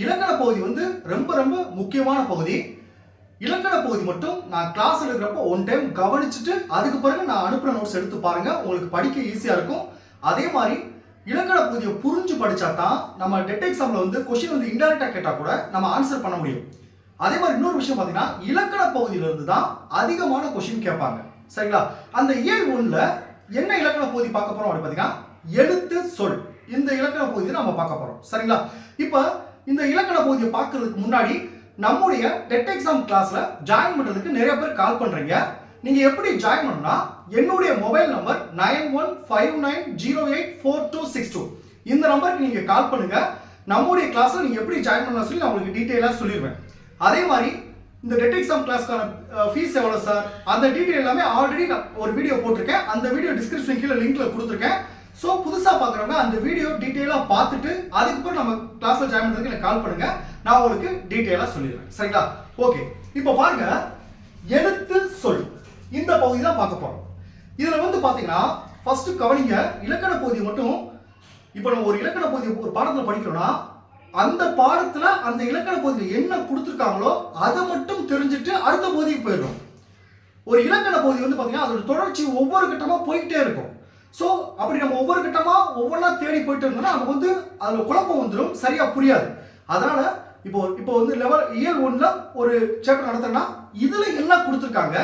இலக்கண பகுதி வந்து ரொம்ப ரொம்ப முக்கியமான பகுதி. இலக்கண பகுதி மட்டும் நான் கிளாஸ் எடுக்கிறப்போ ஒன் டைம் கவனிச்சுட்டு அதுக்கு பிறகு நான் அனுப்புகிற நோட்ஸ் எடுத்து பாருங்க. உங்களுக்கு படிக்க ஈஸியாக இருக்கும். அதே மாதிரி இலக்கண பகுதியை புரிஞ்சு படித்தா தான் நம்ம டெட் எக்ஸாமில் வந்து கொஷின் வந்து இன்டெரக்டாக கேட்டால் கூட நம்ம ஆன்சர் பண்ண முடியும். அதே மாதிரி இன்னொரு விஷயம் பார்த்தீங்கன்னா இலக்கண பகுதியிலிருந்து தான் அதிகமான கொஷின் கேட்பாங்க. சரிங்களா? அந்த இயல் ஒன்றில் என்ன இலக்கண பகுதி பார்க்க போகிறோம் அப்படின்னு பார்த்தீங்கன்னா எழுத்து சொல். இந்த இலக்கண பகுதியை நம்ம பார்க்க போகிறோம் சரிங்களா? இப்போ இந்த இலக்கண பகுதியை பார்க்கறதுக்கு முன்னாடி நம்முடைய டெட் எக்ஸாம் கிளாஸ்ல ஜாயின் பண்றதுக்கு நிறைய பேர் கால் பண்றீங்க. நீங்க எப்படி ஜாயின் பண்ணணும்னா என்னுடைய mobile number nine one five nine zero eight four two six two இந்த நம்பருக்கு நீங்க கால் பண்ணுங்க. நம்முடைய கிளாஸ்ல நீங்க எப்படி ஜாயின் பண்ணலாம் சொல்லி நான் உங்களுக்கு டீட்டெயிலாக சொல்லிடுவேன். அதே மாதிரி இந்த டெட் எக்ஸாம் கிளாஸ்க்கான ஃபீஸ் எவ்வளோ சார் அந்த டீட்டெயில் எல்லாமே ஆல்ரெடி நான் ஒரு வீடியோ போட்டிருக்கேன். அந்த வீடியோ டிஸ்கிரிப்ஷன் கீழே லிங்க்ல கொடுத்துருக்கேன். ஸோ புதுசாக பார்க்குறவங்க அந்த வீடியோ டீட்டெயிலாக பார்த்துட்டு அதுக்கப்புறம் நம்ம கிளாஸில் ஜாயின் பண்ணுறதுக்கு எனக்கு கால் பண்ணுங்க. நான் உங்களுக்கு டீட்டெயிலாக சொல்லிடுறேன். சரிங்களா? ஓகே இப்போ பாருங்க. எழுத்து சொல். இந்த பகுதி தான் பார்க்க போகிறோம் இதில் வந்து பார்த்தீங்கன்னா ஃபர்ஸ்ட் கவனிங்க. இலக்கண பகுதி மட்டும் இப்போ நம்ம ஒரு இலக்கண பகுதி ஒரு பாடத்தில் படிக்கிறோம்னா அந்த பாடத்துல அந்த இலக்கண பகுதியில் என்ன கொடுத்துருக்காங்களோ அதை மட்டும் தெரிஞ்சுட்டு அடுத்த பகுதிக்கு போயிடும் ஒரு இலக்கண பகுதி வந்து பார்த்தீங்கன்னா அதோட தொடர்ச்சி ஒவ்வொரு கட்டமாக போயிட்டே இருக்கும். ஸோ அப்படி நம்ம ஒவ்வொரு கட்டமாக ஒவ்வொன்றா தேடி போயிட்டு இருந்தோம்னா நமக்கு வந்து அதில் குழப்பம் வந்துடும் சரியாக புரியாது. அதனால் இப்போ இப்போ வந்து லெவல் இயல் ஒன்றில் ஒரு சாப்டர் நடத்துறோம்னா இதில் என்ன கொடுத்துருக்காங்க?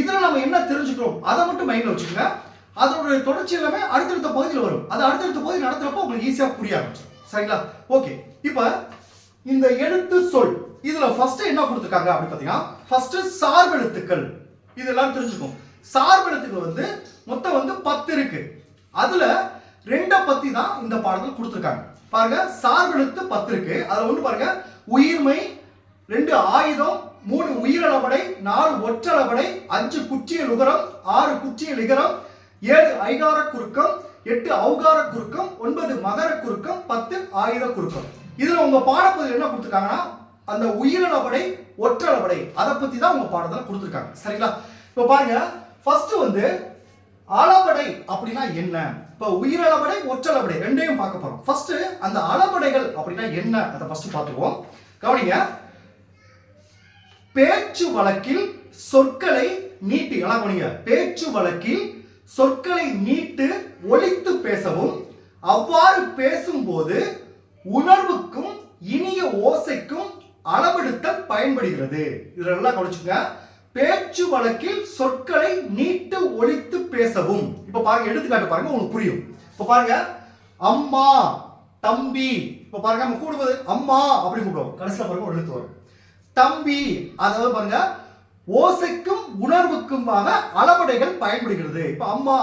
இதில் நம்ம என்ன தெரிஞ்சுக்கிறோம்? அதை மட்டும் மைண்டில் வச்சுக்கோங்க. அதோட தொடர்ச்சி எல்லாமே அடுத்தடுத்த பகுதியில் வரும். அது அடுத்தடுத்த பகுதி நடத்துகிறப்போ உங்களுக்கு ஈஸியாக புரிய ஆரம்பிச்சிடும் சரிங்களா? ஓகே இப்போ இந்த எழுத்து சொல் இதில் ஃபஸ்ட்டு என்ன கொடுத்துருக்காங்க அப்படின்னு பார்த்தீங்கன்னா ஃபஸ்ட்டு சார்பெழுத்துக்கள். இது எல்லாரும் தெரிஞ்சுக்கும் சார்பெழுத்துக்கள் வந்து மொத்தம் வந்து பத்து இருக்கு. அதுல ரெண்டை பத்தி தான் இந்த பாடத்தில் கொடுத்துருக்காங்க. பாருங்க சார்பெழுத்து பத்து இருக்கு. அதுல ஒன்று பாருங்க உயிர்மை ரெண்டு ஆயுதம் மூணு உயிரளபடை நாலு ஒற்றளபடை அஞ்சு குச்சிய உகரம் ஆறு குச்சிய இகரம் ஏழு ஐகார குறுக்கம் எட்டு ஔகார குறுக்கம் ஒன்பது மகர குறுக்கம் பத்து ஆயுத குறுக்கம். இதுல உங்க பாடப்பகுதியில் என்ன கொடுத்துருக்காங்கன்னா அந்த உயிரளபடை ஒற்றளபடை அதை பத்தி தான் உங்க பாடத்தில் கொடுத்துருக்காங்க. சரிங்களா? இப்போ பாருங்க ஃபர்ஸ்ட் வந்து அளபடை அப்படின்னா என்ன? இப்போ உயிரளபடை ஒற்றளபடை ரெண்டையும் பார்க்க போறோம். ஃபர்ஸ்ட் அந்த அளபடைகள் அப்படின்னா என்ன? அதை ஃபர்ஸ்ட் பார்த்துக்குவோம். கவனிங்க. பேச்சு வழக்கில் சொற்களை நீட்டி நல்லா கவனிங்க. பேச்சு வழக்கில் சொற்களை நீட்டு ஒழித்து பேசவும் அவ்வாறு பேசும்போது உணர்வுக்கும் இனிய ஓசைக்கும் அளவெடுத்தல் பயன்படுகிறது. இதெல்லாம் கவனிச்சுங்க பேச்சு வழக்கில் சொற்களை நீட்டு ஒழித்து பேசவும். இப்ப பாருங்க எடுத்துக்காட்டு பாருங்க உங்களுக்கு புரியும். இப்ப பாருங்க அம்மா தம்பி இப்ப பாருங்க நம்ம கூடுவது அம்மா அப்படி கூப்பிடுவோம். கடைசியில் பாருங்க ஒரு எழுத்து வரும். தம்பி அதாவது பாருங்க ஓசைக்கும் உணர்வுக்குமாக அளவடைகள் பயன்படுகிறது. இப்ப அம்மா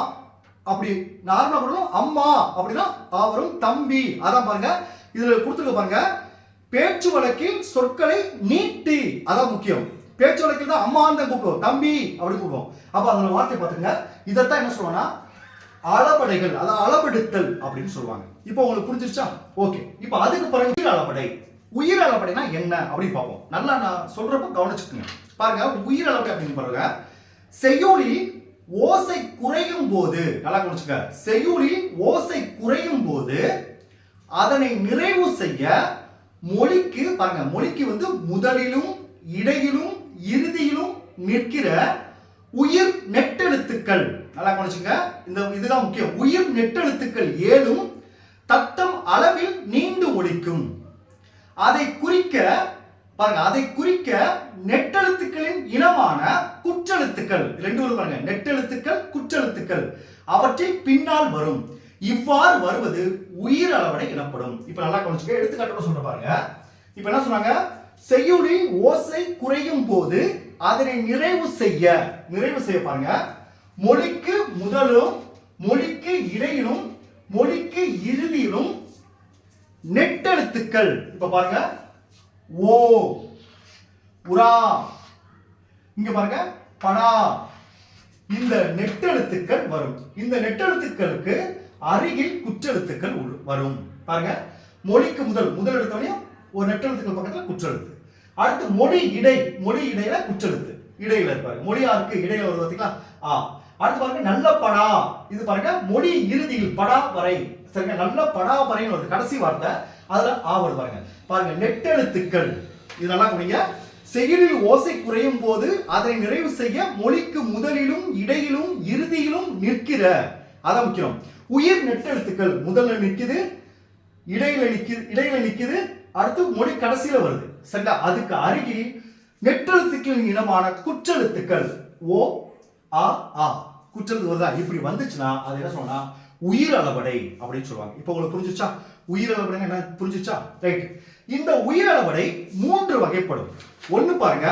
அப்படி நார்மலா பண்ணணும் அம்மா அப்படின்னா அவரும் தம்பி. அதான் பாருங்க இதுல கொடுத்துருக்க பாருங்க பேச்சு வழக்கில் சொற்களை நீட்டி. அதான் முக்கியம். பேச்சு வழக்கில் தான் அம்மான்னு தான் கூப்பிடுவோம். தம்பி அப்படி கூப்பிடுவோம். அப்போ அதோட வார்த்தை பார்த்துங்க இதைத்தான் என்ன சொல்லுவோம்னா அளபடைகள் அதாவது அளபெடுத்தல் அப்படின்னு சொல்லுவாங்க. இப்போ உங்களுக்கு புரிஞ்சிருச்சா? ஓகே. இப்போ அதுக்கு பிறகு உயிர் அளபடை உயிர் அளபடைனா என்ன அப்படின்னு பார்ப்போம். நல்லா நான் சொல்றப்ப கவனிச்சுக்கோங்க. பாருங்க உயிர் அளபடை அப்படின்னு பாருங்க. செய்யுளில் ஓசை குறையும் போது நல்லா கவனிச்சுக்க செய்யுளில் ஓசை குறையும் போது அதனை நிறைவு செய்ய மொழிக்கு பாருங்க மொழிக்கு வந்து முதலிலும் இடையிலும் இறுதியிலும் நிற்கிற உயிர் நெட்டெழுத்துக்கள். நல்லா கவனிச்சுங்க. இந்த இதுதான் முக்கியம். உயிர் நெட்டெழுத்துக்கள் ஏழும் தத்தம் அளவில் நீண்டு ஒழிக்கும். அதை குறிக்க பாருங்க அதை குறிக்க நெட்டெழுத்துக்களின் இனமான குற்றெழுத்துக்கள். ரெண்டு வரும் பாருங்க. நெட்டெழுத்துக்கள் குற்றெழுத்துக்கள். அவற்றில் பின்னால் வரும். இவ்வாறு வருவது உயிர் அளவடை எனப்படும். இப்ப நல்லா கவனிச்சுக்க எடுத்துக்காட்டோட சொல்ற பாருங்க. இப்ப என்ன சொன்னாங்க? செய்யுளின் ஓசை குறையும் போது அதனை நிறைவு செய்ய நிறைவு செய்ய பாருங்க. மொழிக்கு முதலும் மொழிக்கு இடையிலும் மொழிக்கு இறுதியிலும் நெட்டெழுத்துக்கள். இப்ப பாருங்க. ஓ உரா. இங்க பாருங்க. படா. இந்த நெட்டெழுத்துக்கள் வரும். இந்த நெட்டெழுத்துக்களுக்கு அருகில் குற்றெழுத்துக்கள் வரும். பாருங்க. மொழிக்கு முதல் முதல் எடுத்தோடய ஒரு நெட்டெழுத்துக்கள் பக்கத்தில் குற்றெழுத்து. அடுத்து மொழி இடை மொழி இடையில குற்றெழுத்து. இடையில இருப்பாரு. மொழியாருக்கு இடையில வருது பார்த்தீங்களா ஆ. அடுத்து பாருங்க நல்ல படா. இது பாருங்க மொழி இறுதியில் படா வரை. சரிங்க நல்ல படா வரைன்னு வருது. கடைசி வார்த்தை. அதுல ஆ வருது பாருங்க. பாருங்க நெட்டெழுத்துக்கள். இதெல்லாம் கூடிய செயலில் ஓசை குறையும் போது அதை நிறைவு செய்ய மொழிக்கு முதலிலும் இடையிலும் இறுதியிலும் நிற்கிற. அதான் முக்கியம். உயிர் நெட்டெழுத்துக்கள். முதல்ல நிற்குது இடையில நிக்குது இடையில நிற்குது அடுத்து மொழி கடைசியில வருது. சரிங்களா? அதுக்கு அருகில் நெட்டெழுத்துக்களின் இனமான குற்றெழுத்துக்கள். ஓ ஆ ஆ. குற்றெழுத்து வருதா? இப்படி வந்துச்சுன்னா அது என்ன சொன்னா உயிர் அளவடை அப்படின்னு சொல்லுவாங்க. இப்போ உங்களுக்கு புரிஞ்சுச்சா உயிர் அளவடை என்ன? புரிஞ்சுச்சா ரைட் இந்த உயிர் அளவடை மூன்று வகைப்படும். ஒன்னு பாருங்க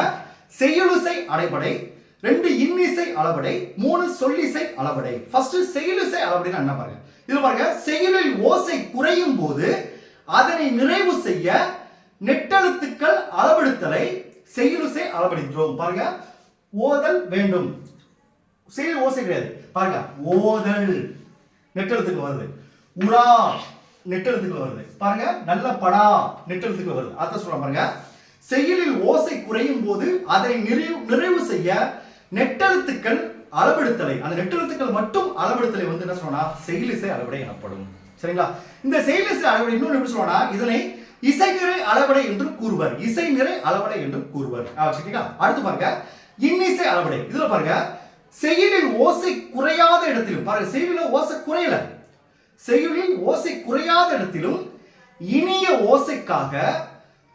செய்யுளிசை அடைபடை ரெண்டு இன்னிசை அளவடை மூணு சொல்லிசை அளவடை. ஃபர்ஸ்ட் செயலிசை அளவடைன்னு என்ன பாருங்க? இது பாருங்க செயலில் ஓசை குறையும் போது அதனை நிறைவு செய்ய நெட்டெழுத்துக்கள் அளவெடுத்தலை செயலிசை அளவெடுக்கிறோம் பாருங்க ஓதல் வேண்டும். செயல் ஓசை கிடையாது. பாருங்க ஓதல் நெட்டெழுத்துக்கு வருது. உரா நெட்டெழுத்துக்கு வருது. பாருங்க நல்ல படா நெட்டெழுத்துக்கு வருது. அத சொல்ல பாருங்க. செயலில் ஓசை குறையும் போது அதனை நிறைவு நிறைவு செய்ய நெட்டெழுத்துக்கள் அளவெடுத்தலை. அந்த நெட்டெழுத்துக்கள் மட்டும் அளவெடுத்தலை வந்து என்ன சொன்னா செயலிசை அளவிடை எனப்படும். சரிங்களா? இந்த செயலிசை அளவடை இன்னொன்று எப்படி சொல்லணும்னா இதனை இசை நிறை அளவடை என்றும் கூறுவர். இசை நிறை அளவடை என்றும் கூறுவர். ஆ, சரிங்களா? அடுத்து பாருங்க. இன்னிசை அளவடை. இதுல பாருங்க. செயலில் ஓசை குறையாத இடத்திலும் பாருங்க செயலில் ஓசை குறையல. செயலில் ஓசை குறையாத இடத்திலும் இனிய ஓசைக்காக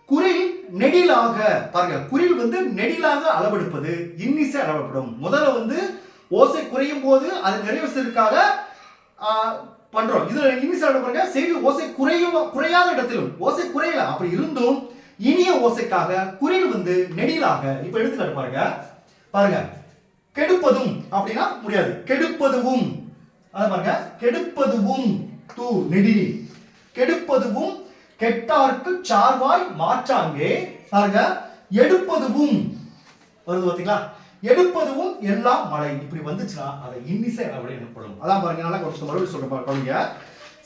குரில் நெடிலாக பாருங்க குரில் வந்து நெடிலாக அளவெடுப்பது இன்னிசை அளவப்படும் முதல்ல வந்து ஓசை குறையும் போது அது நிறைவேற்றுவதற்காக பண்றோம். இதுல இன்னிசை பாருங்க. செய்தி ஓசை குறையும் குறையாத இடத்திலும். ஓசை குறையல. அப்படி இருந்தும் இனிய ஓசைக்காக குரில் வந்து நெடிலாக இப்ப எடுத்துக்காட்டு பாருங்க. பாருங்க. கெடுப்பதும் அப்படின்னா முடியாது. கெடுப்பதுவும். அது பாருங்க. கெடுப்பதுவும். தூ நெடில் கெடுப்பதுவும் கெட்டார்க்கு சார்வாய் மாற்றாங்கே. பாருங்க. எடுப்பதுவும். வருது பாத்தீங்களா? எடுப்பதுவும் எல்லாம் மழை. இப்படி வந்துச்சுன்னா அதை இன்னிசை அளவில் எனப்படும். அதான் பாருங்க நல்லா கொஞ்சம் மறுபடியும் சொல்ற பாருங்க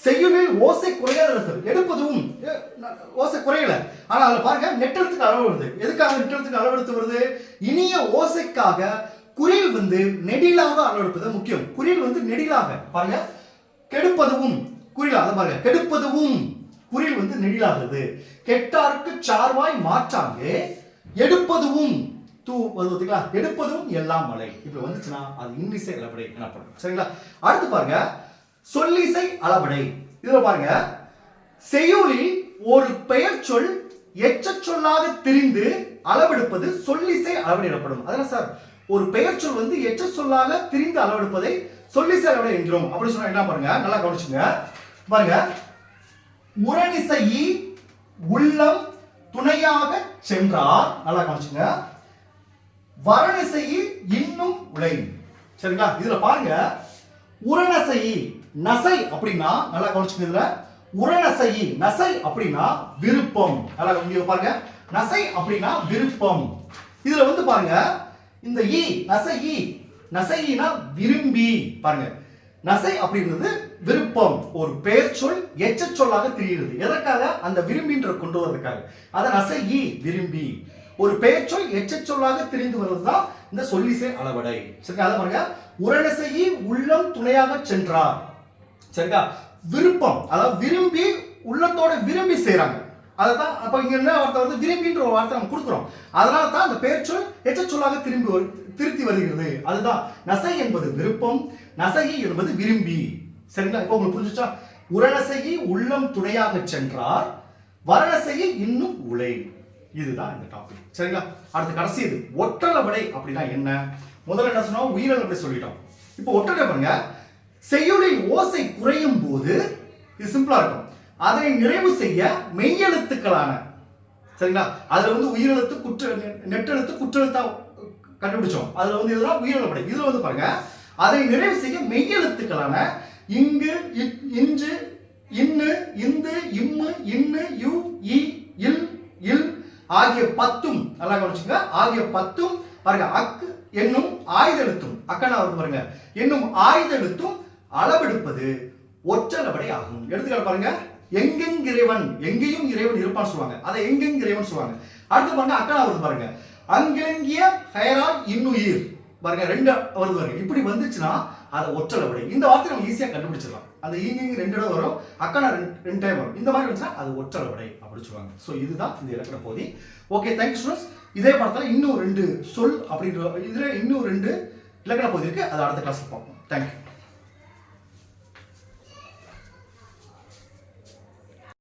செய்யுளில் ஓசை குறையாத இடத்தில் எடுப்பதும் ஓசை குறையல. ஆனா அதுல பாருங்க நெட்டெழுத்துக்கு அளவு வருது. எதுக்காக நெட்டெழுத்துக்கு அளவெடுத்து வருது? இனிய ஓசைக்காக குரில் வந்து நெடிலாக அளவெடுப்பது முக்கியம். குரில் வந்து நெடிலாக. பாருங்க கெடுப்பதுவும் குரில் அதை பாருங்க கெடுப்பதுவும் குரில் வந்து நெடிலாகுது கெட்டார்க்கு சார்வாய் மாற்றாங்கே எடுப்பதுவும் தூ பார்த்தீங்களா எடுப்பதும் எல்லாம் மலை இப்படி வந்துச்சுன்னா அது இன்னிசை அளபடை எனப்படும். சரிங்களா? அடுத்து பாருங்க. சொல்லிசை அளபடை இதுல பாருங்க. செய்யுளில் ஒரு பெயர் சொல் எச்ச சொல்லாக திரிந்து அளவெடுப்பது சொல்லிசை அளவடை எனப்படும். அதனால சார் ஒரு பெயர் சொல் வந்து எச்ச சொல்லாக திரிந்து அளவெடுப்பதை சொல்லிசை அளவடை என்கிறோம். அப்படின்னு சொன்னா என்ன பாருங்க? நல்லா கவனிச்சுங்க. பாருங்க. முரணிசை உள்ளம் துணையாக சென்றார். நல்லா கவனிச்சுங்க. வரணிசையில் இன்னும் உலை சரிங்களா? இதுல பாருங்க. உரணசை நசை அப்படின்னா நல்லா கவனிச்சுங்க இதுல. உரணசையி நசை அப்படின்னா விருப்பம். நல்லா இங்க பாருங்க. நசை அப்படின்னா விருப்பம். இதுல வந்து பாருங்க. இந்த ஈ நசை ஈ. நசையினா விரும்பி. பாருங்க. நசை அப்படின்றது விருப்பம். ஒரு பெயர் சொல் எச்ச சொல்லாக தெரிகிறது. எதற்காக? அந்த விரும்பின்ற கொண்டு வர்றதுக்காக. அதை நசை ஈ விரும்பி. ஒரு பெயர்ச்சொல் சொல் திரிந்து தெரிந்து வருவதுதான் இந்த சொல்லிசை அளவடை. சரிங்களா? அதை பாருங்க. உரணசையி உள்ளம் துணையாக சென்றார். சரிங்களா? விருப்பம். அதாவது விரும்பி உள்ளத்தோட விரும்பி செய்றாங்க. அதுதான் அப்போ இங்கே என்ன வார்த்தை வந்து விரும்பின்ற ஒரு வார்த்தை நம்ம கொடுக்குறோம். அதனால தான் அந்த பெயர்ச்சொல் சொல் திரும்பி வரு- திருத்தி வருகிறது. அதுதான் நசை என்பது விருப்பம் நசை என்பது விரும்பி. சரிங்களா? இப்போ உங்களுக்கு புரிஞ்சுச்சா? உரணசையி உள்ளம் துணையாக சென்றார் வரணசையி இன்னும் உழை இதுதான் இந்த டாபிக் சரிங்களா? அடுத்து கடைசி இது. ஒற்றளவடை அப்படின்னா என்ன? முதல்ல என்ன சொன்னோம்? உயிரிழப்படை சொல்லிட்டோம். இப்போ ஒற்றளை பாருங்க செய்யுளின் ஓசை குறையும் போது இது சிம்பிளா இருக்கும். அதனை நிறைவு செய்ய மெய்யெழுத்துக்களான சரிங்களா? அதுல வந்து உயிரெழுத்து குற்ற நெட்டெழுத்து குற்றெழுத்தா கண்டுபிடிச்சோம். அதுல வந்து இதெல்லாம் உயிரிழப்படை இதுல வந்து பாருங்க. அதை நிறைவு செய்ய மெய்யெழுத்துக்களான இங்கு இ- இன்று இன்னு இந்து இம்மு இன்னு யு இ ஆகிய பத்தும் நல்லா கவனிச்சுங்க ஆகிய பத்தும் பாருங்க அக்கு என்னும் ஆயுதெழுத்தும் அக்கனா வந்து பாருங்க. என்னும் ஆயுதெழுத்தும் அளவெடுப்பது ஒற்றளவடை ஆகும். எடுத்துக்காட்டு பாருங்க. எங்கெங் இறைவன் எங்கேயும் இறைவன் இருப்பான்னு சொல்லுவாங்க. அதை எங்கெங் இறைவன் சொல்லுவாங்க. அடுத்து பாருங்க அக்கனா வருது பாருங்க. அங்கிலங்கிய ஹயரான் இன்னுயிர். பாருங்க ரெண்டு வருது பாருங்க. இப்படி வந்துச்சுன்னா அதை ஒற்றலை விடை. இந்த வார்த்தை நம்ம ஈஸியாக கண்டுபிடிச்சிடலாம். அந்த ஈங்கிங் ரெண்டு இடம் வரும். அக்கானா ரெண்டு ரெண்டு டைம் வரும். இந்த மாதிரி வந்துச்சுன்னா அது ஒற்றலை விடை அப்படின்னு சொல்லுவாங்க. ஸோ இதுதான் இந்த இலக்கண பகுதி. ஓகே தேங்க்யூ ஸ்டூடெண்ட்ஸ் இதே படத்தில் இன்னும் ரெண்டு சொல் அப்படின்ற இதில் இன்னும் ரெண்டு இலக்கண பகுதி இருக்குது அதை அடுத்த கிளாஸ்ல பார்ப்போம். தேங்க்யூ